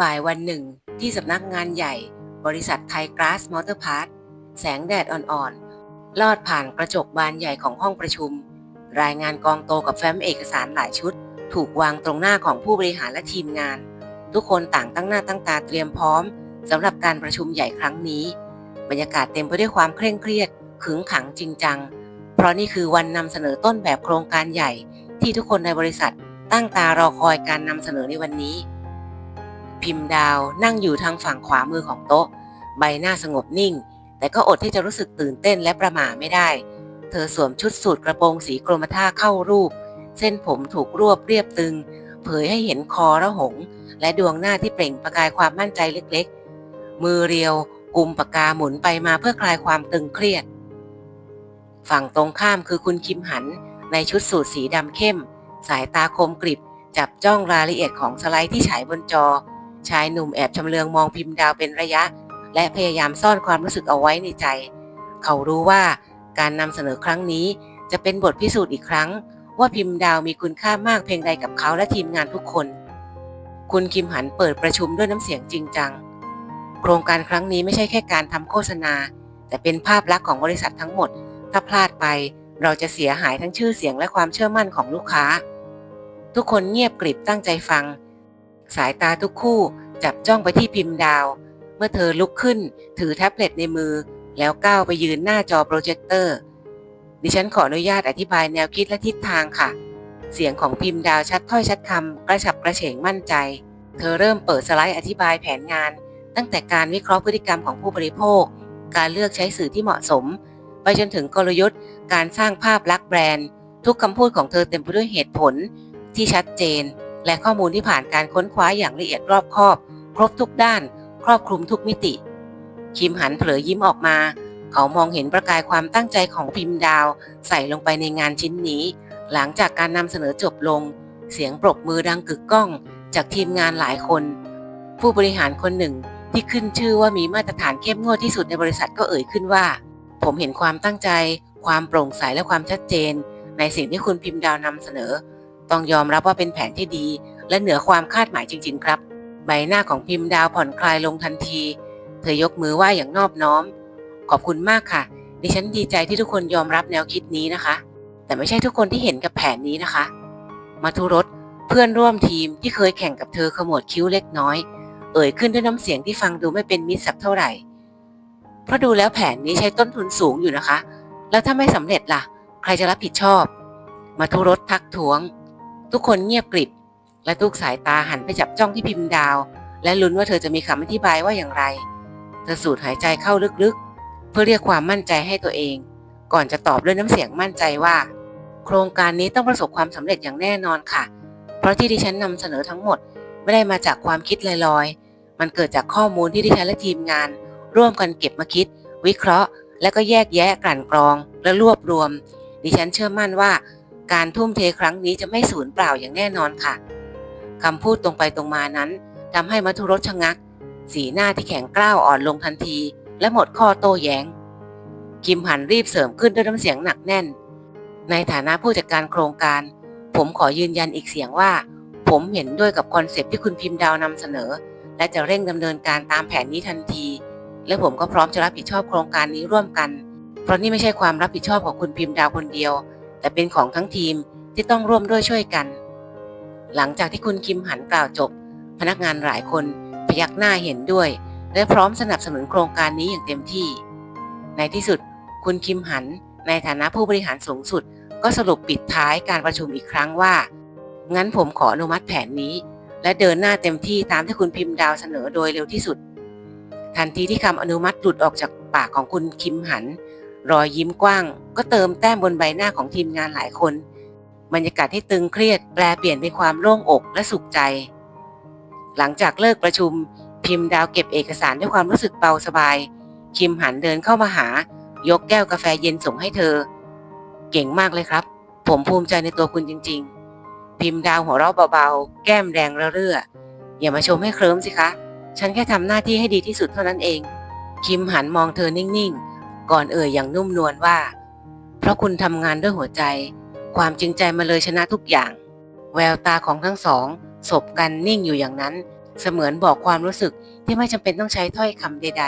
บ่ายวันหนึ่ง ที่สำนักงานใหญ่ บริษัทไทยกราสมอเตอร์พาร์ทแสงแดดอ่อนๆ ลอดผ่านกระจกบานใหญ่ของห้องประชุม รายงานกองโตกับแฟ้มเอกสารหลายชุด ถูกวางตรงหน้าของผู้บริหารและทีมงาน ทุกคนต่างตั้งหน้าตั้งตาเตรียมพร้อมสำหรับการประชุมใหญ่ครั้งนี้ บรรยากาศเต็มไปด้วยความเคร่งเครียด ขึงขังจริงจัง เพราะนี่คือวันนำเสนอต้นแบบโครงการใหญ่ ที่ทุกคนในบริษัทตั้งตารอคอยการนำเสนอในวันนี้ พิมพ์ดาวนั่งอยู่ทางฝั่งขวามือของโต๊ะ ใบหน้าสงบนิ่ง แต่ก็อดที่จะรู้สึกตื่นเต้นและประหม่าไม่ได้ เธอสวมชุดสูทกระโปรงสีกรมท่าเข้ารูป เส้นผมถูกรวบเรียบตึง เผยให้เห็นคอระหง และดวงหน้าที่เปล่งประกายความมั่นใจเล็กๆ มือเรียวกุมปากกาหมุนไปมาเพื่อคลายความตึงเครียด ฝั่งตรงข้ามคือคุณคิมหัน ในชุดสูทสีดำเข้ม สายตาคมกริบจับจ้องรายละเอียดของสไลด์ที่ฉายบนจอ ชายหนุ่มแอบชำเลืองมองพิมพ์ดาวเป็นระยะ และพยายามซ่อนความรู้สึกเอาไว้ในใจ เขารู้ว่าการนำเสนอครั้งนี้จะเป็นบทพิสูจน์อีกครั้ง ว่าพิมพ์ดาวมีคุณค่ามากเพียงใดกับเขาและทีมงานทุกคน คุณคิมหันเปิดประชุมด้วยน้ำเสียงจริงจัง โครงการครั้งนี้ไม่ใช่แค่การทำโฆษณา แต่เป็นภาพลักษณ์ของบริษัททั้งหมด ถ้าพลาดไปเราจะเสียหายทั้งชื่อเสียงและความเชื่อมั่นของลูกค้า ทุกคนเงียบกริบตั้งใจฟัง สายตาทุกคู่จับจ้องไปที่พิมพ์ดาว เมื่อเธอลุกขึ้นถือแท็บเล็ตในมือ แล้วก้าวไปยืนหน้าจอโปรเจคเตอร์ ดิฉันขออนุญาตอธิบายแนวคิดและทิศทางค่ะ เสียงของพิมพ์ดาวชัดถ้อยชัดคำกระฉับกระเฉงมั่นใจ เธอเริ่มเปิดสไลด์อธิบายแผนงาน ตั้งแต่การวิเคราะห์พฤติกรรมของผู้บริโภค การเลือกใช้สื่อที่เหมาะสม ไปจนถึงกลยุทธ์ การสร้างภาพลักษณ์แบรนด์ ทุกคำพูดของเธอเต็มไปด้วยเหตุผลที่ชัดเจน และข้อมูลที่ผ่านการค้นคว้าอย่างละเอียดรอบคอบ ครบทุกด้าน ครอบคลุมทุกมิติ คิมหันเผลอยิ้มออกมา เขามองเห็นประกายความตั้งใจของพิมพ์ดาว ใส่ลงไปในงานชิ้นนี้ หลังจากการนำเสนอจบลง เสียงปรบมือดังกึกก้อง จากทีมงานหลายคน ผู้บริหารคนหนึ่งที่ขึ้นชื่อว่ามีมาตรฐานเข้มงวดที่สุดในบริษัทก็เอ่ยขึ้นว่า ผมเห็นความตั้งใจ ความโปร่งใสและความชัดเจน ในสิ่งที่คุณพิมพ์ดาวนำเสนอ ต้องยอมรับว่าเป็นแผนที่ดี และเหนือความคาดหมายจริง ๆ ครับ ใบหน้าของพิมพ์ดาวผ่อนคลายลงทันที เธอยกมือไหว้อย่างนอบน้อม ขอบคุณมากค่ะ ดิฉันดีใจที่ทุกคนยอมรับแนวคิดนี้นะคะ แต่ไม่ใช่ทุกคนที่เห็นกับแผนนี้นะคะ มาทุรสเพื่อนร่วมทีมที่เคยแข่งกับเธอขมวดคิ้วเล็กน้อย เอ่ยขึ้นด้วยน้ำเสียงที่ฟังดูไม่เป็นมิตรสักเท่าไหร่ เพราะดูแล้วแผนนี้ใช้ต้นทุนสูงอยู่นะคะ แล้วถ้าไม่สำเร็จล่ะ ใครจะรับผิดชอบ มาทุรสทักท้วง ทุกคนเงียบกริบ และทุกสายตาหันไปจับจ้องที่พิมพ์ดาว และลุ้นว่าเธอจะมีคำอธิบายว่าอย่างไร เธอสูดหายใจเข้าลึกๆ เพื่อเรียกความมั่นใจให้ตัวเอง ก่อนจะตอบด้วยน้ำเสียงมั่นใจว่า โครงการนี้ต้องประสบความสำเร็จอย่างแน่นอนค่ะ เพราะที่ดิฉันนำเสนอทั้งหมดไม่ได้มาจากความคิดลอยๆ มันเกิดจากข้อมูลที่ดิฉันและทีมงาน ร่วมกันเก็บมาคิด วิเคราะห์ และก็แยกแยะกลั่นกรอง และรวบรวม ดิฉันเชื่อมั่นว่า การทุ่มเทครั้งนี้จะไม่สูญเปล่าอย่างแน่นอนค่ะคำพูดตรงไปตรงมานั้นทำให้มัทุรสชะงัก สีหน้าที่แข็งกร้าวอ่อนลงทันที และหมดข้อโต้แย้ง คิมหันรีบเสริมขึ้นด้วยน้ำเสียงหนักแน่น ในฐานะผู้จัดการโครงการ ผมขอยืนยันอีกเสียงว่า ผมเห็นด้วยกับคอนเซปต์ที่คุณพิมพ์ดาวนำเสนอ และจะเร่งดำเนินการตามแผนนี้ทันที และผมก็พร้อมจะรับผิดชอบโครงการนี้ร่วมกัน เพราะนี่ไม่ใช่ความรับผิดชอบของคุณพิมพ์ดาวคนเดียว แต่เป็นของทั้งทีมที่ต้องร่วมด้วยช่วยกัน หลังจากที่คุณคิมหันกล่าวจบ พนักงานหลายคนพยักหน้าเห็นด้วย และพร้อมสนับสนุนโครงการนี้อย่างเต็มที่ ในที่สุด คุณคิมหัน ในฐานะผู้บริหารสูงสุด ก็สรุปปิดท้ายการประชุมอีกครั้งว่า งั้นผมขออนุมัติแผนนี้ และเดินหน้าเต็มที่ตามที่คุณพิมพ์ดาวเสนอโดยเร็วที่สุด ทันทีที่คำอนุมัติหลุดออกจากปากของคุณคิมหัน รอยยิ้มกว้าง ก็เติมแต้มบนใบหน้าของทีมงานหลายคน บรรยากาศที่ตึงเครียดแปลเปลี่ยนเป็นความโล่งอกและสุขใจ หลังจากเลิกประชุม พิมพ์ดาวเก็บเอกสารด้วยความรู้สึกเบาสบาย คิมหันเดินเข้ามาหา ยกแก้วกาแฟเย็นส่งให้เธอ เก่งมากเลยครับ ผมภูมิใจในตัวคุณจริง ๆ พิมพ์ดาวหัวเราะเบาๆ แก้มแดงระเรื่อ อย่ามาชมให้เคลิ้มสิคะ ฉันแค่ทำหน้าที่ให้ดีที่สุดเท่านั้นเอง คิมหันมองเธอนิ่งๆ ก่อนเอ่ยอย่างนุ่มนวลว่า เพราะคุณทำงานด้วยหัวใจ ความจริงใจมาเลยชนะทุกอย่าง แววตาของทั้งสองสบกันนิ่งอยู่อย่างนั้น เสมือนบอกความรู้สึกที่ไม่จำเป็นต้องใช้ถ้อยคำใด